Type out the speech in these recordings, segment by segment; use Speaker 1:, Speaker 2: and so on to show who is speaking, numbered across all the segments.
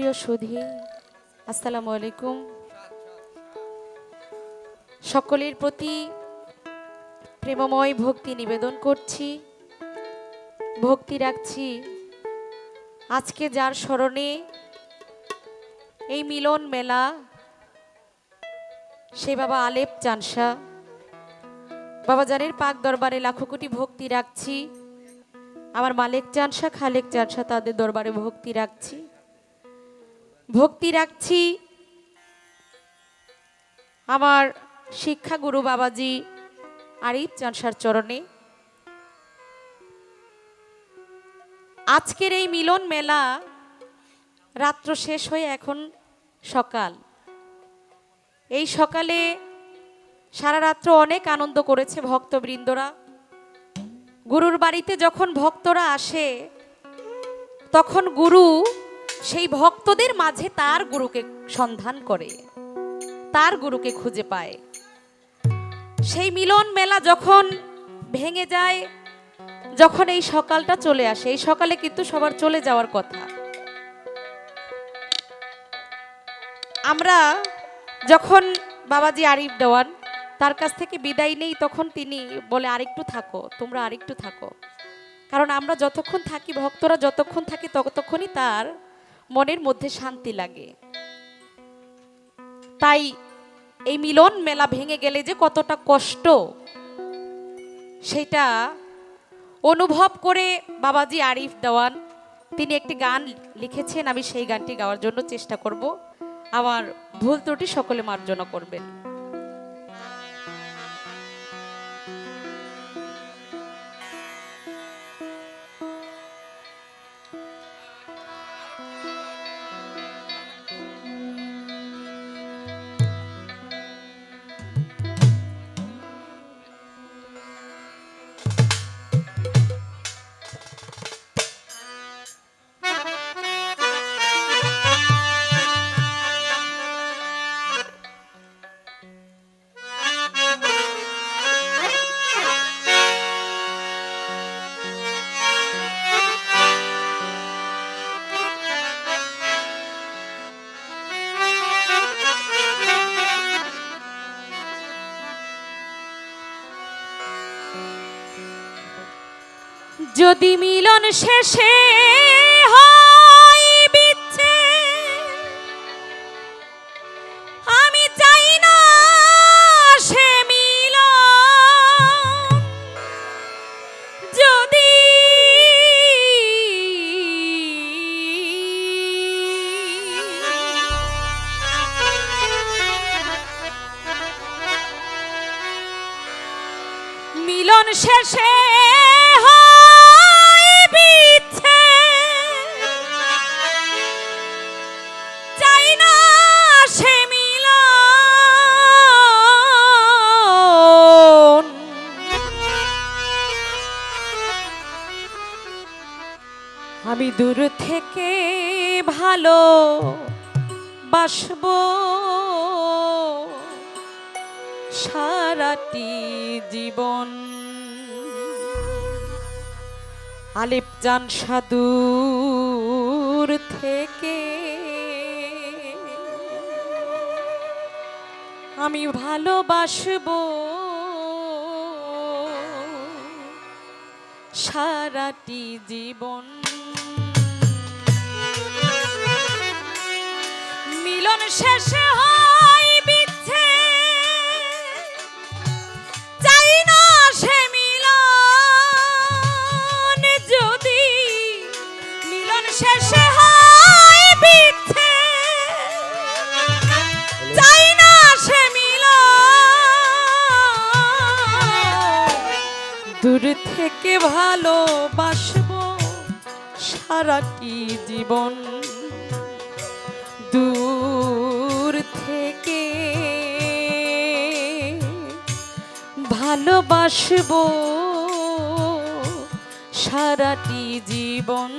Speaker 1: প্রিয় সুধী, আসসালামু আলাইকুম। সকলের প্রতি প্রেমময় ভক্তি নিবেদন করছি, ভক্তি রাখছি। আজকে যার স্মরণে এই মিলন মেলা, সে বাবা আলেপ চানসা। বাবা জানের পাক দরবারে লাখো কোটি ভক্তি রাখছি। আমার মালেক চানসা, খালেক চানসা, তাদের দরবারে ভক্তি রাখছি। ভক্তি রাখছি। আমার শিক্ষাগুরু বাবাজি আরিফ চানসার চরণে। আজকের এই মিলন মেলা রাত্র শেষ হয়ে এখন সকাল। এই সকালে সারা রাত্র অনেক আনন্দ করেছে ভক্তবৃন্দরা। গুরুর বাড়িতে যখন ভক্তরা আসে, তখন গুরু সেই ভক্তদের মাঝে তার গুরুকে সন্ধান করে, তার গুরুকে খুঁজে পায়। সেই মিলন মেলা যখন ভেঙে যায়, যখন এই সকালটা চলে আসে, এই সকালে কিন্তু সবার চলে যাওয়ার কথা। আমরা যখন বাবাজি আরিফ দেওয়ান, তার কাছ থেকে বিদায় নেই, তখন তিনি বলে, আরেকটু থাকো, তোমরা আরেকটু থাকো। কারণ আমরা যতক্ষণ থাকি, ভক্তরা যতক্ষণ থাকি ততক্ষণই তার মনের মধ্যে শান্তি লাগে। তাই এই মিলন মেলা ভেঙে গেলে যে কতটা কষ্ট, সেটা অনুভব করে বাবাজি আরিফ দেওয়ান। তিনি একটি গান লিখেছেন, আমি সেই গানটি গাওয়ার জন্য চেষ্টা করব। আমার ভুল ত্রুটি সকলে মার্জনা করবেন। যদি মিলন শেষে হয় আমি যদি মিলন শেষে আমি দূর থেকে ভালো বাসবো। সারাটি জীবন আলিপ যান সাদূর থেকে। আমি ভালোবাসব সারাটি জীবন। থেকে সারা কি জীবন দূর থেকে ভালোবাসব? সারাটি জীবন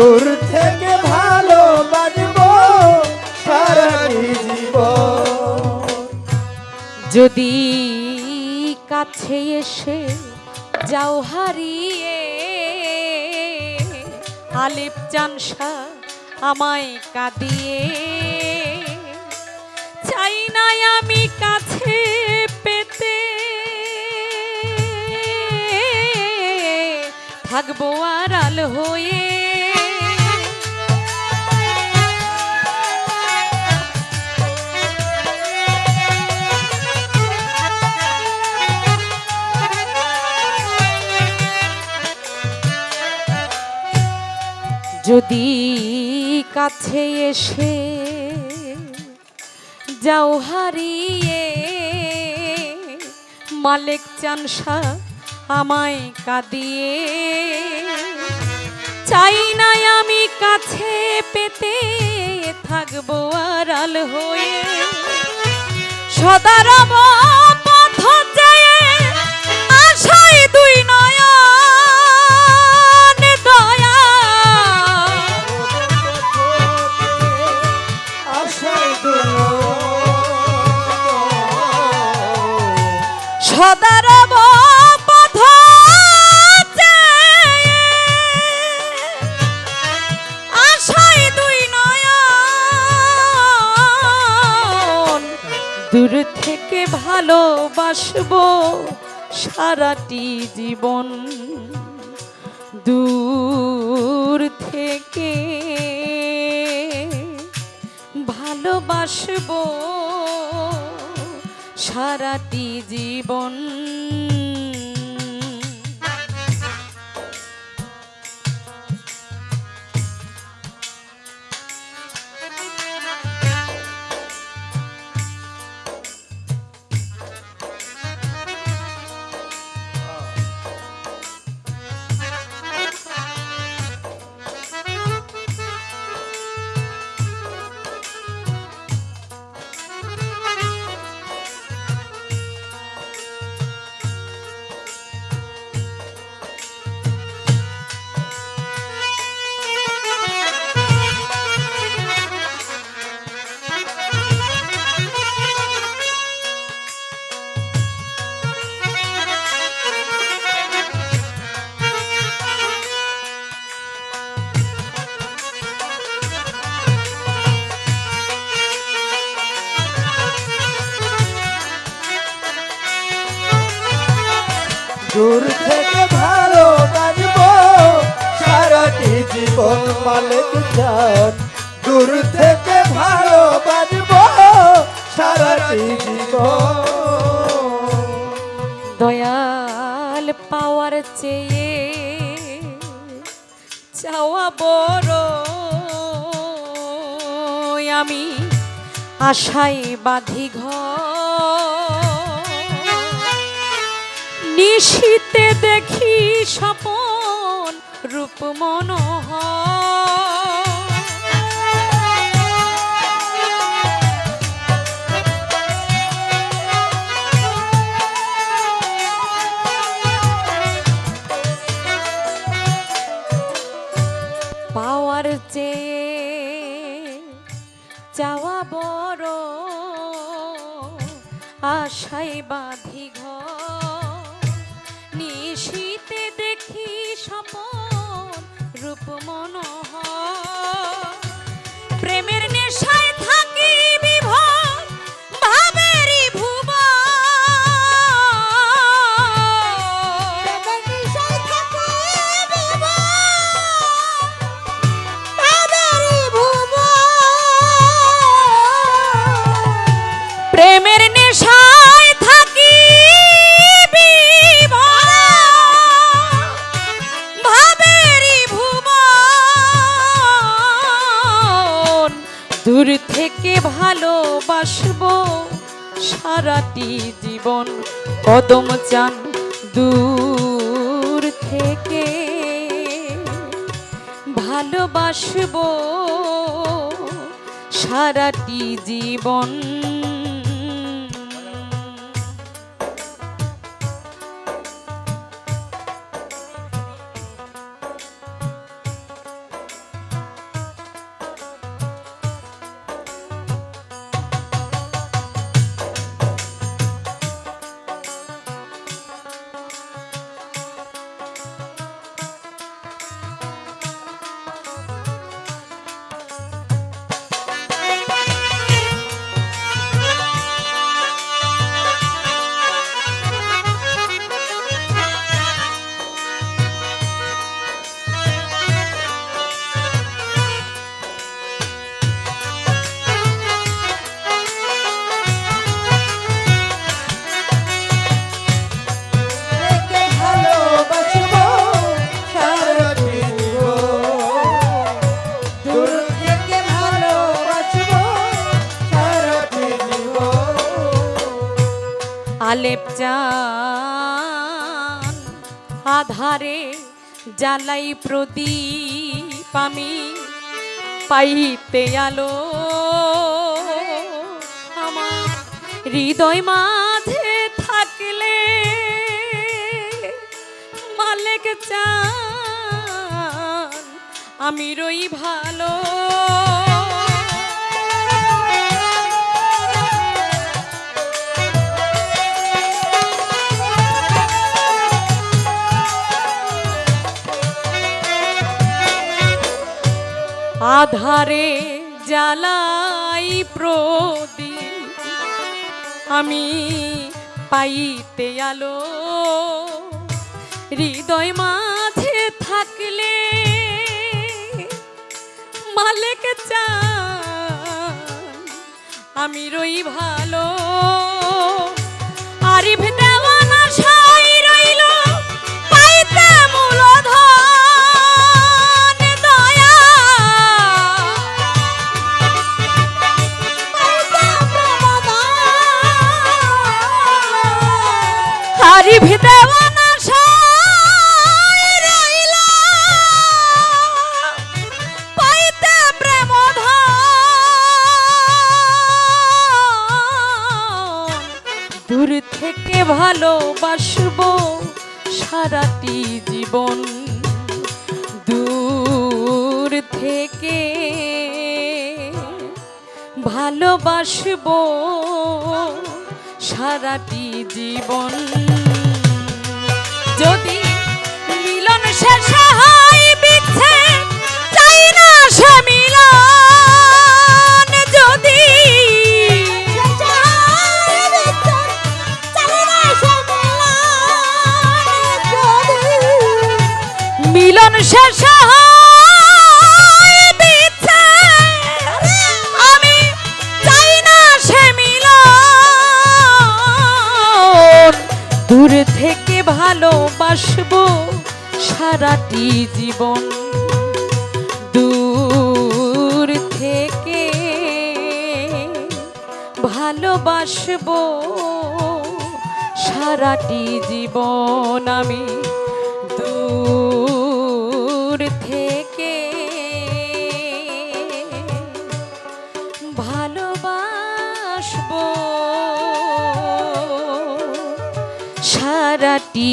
Speaker 2: দূর থেকে ভালো বাজব জীবন।
Speaker 1: যদি কাছে এসে যাও হারিয়ে আলিপ চানসা আমায় কাঁদিয়ে। চাই নাই আমি কাছে পেতে, থাকব আড়াল হয়ে। যদি কাছে এসে যাও হারিয়ে, মালিক চানসা আমায় কাঁদিয়ে। চাই নাই আমি কাছে পেতে, থাকব আড়াল হয়ে। সদারব পথ আশায় দুই নয়ন সদারব পথ দুই নয়ন। দূর থেকে ভালোবাসবো সারাটি জীবন। দূর সারাটি জীবন
Speaker 2: জীবন মালিক চান দূর থেকে ভালো বাজব সারাটি জীবন।
Speaker 1: দয়াল পাওয়ার চেয়ে চাওয়া বড়। আমি আশায় বাঁধি ঘর। নিশীতে দেখি স্বপন রূপ মনোহর। ভালোবাসবো সারাটি জীবন কদম চান দূর থেকে। ভালোবাসবো সারাটি জীবন আলেপ চান আধারে জ্বালাই প্রদীপ আমি পাইতে আলো। আমার হৃদয় মাঝে থাকলে মালেক চান, আমি রই ভালো। আধারে জ্বালাই প্রদীপ। আমি পাইতে আলো। হৃদয় মাঝে থাকলে মালিক চান। আমি রই ভালো। আরিফ দেওয়ানা ভালোবাসবো সারাটি জীবন দূর থেকে। ভালোবাসবো সারাটি জীবন। যদি মিলন শেষ হয় বিচ্ছে চাই না সে মিলন শেষ আমি চাই না সে দূর থেকে ভালোবাসব সারাটি জীবন। দূর থেকে ভালোবাসব সারাটি জীবন আমি। সারাটি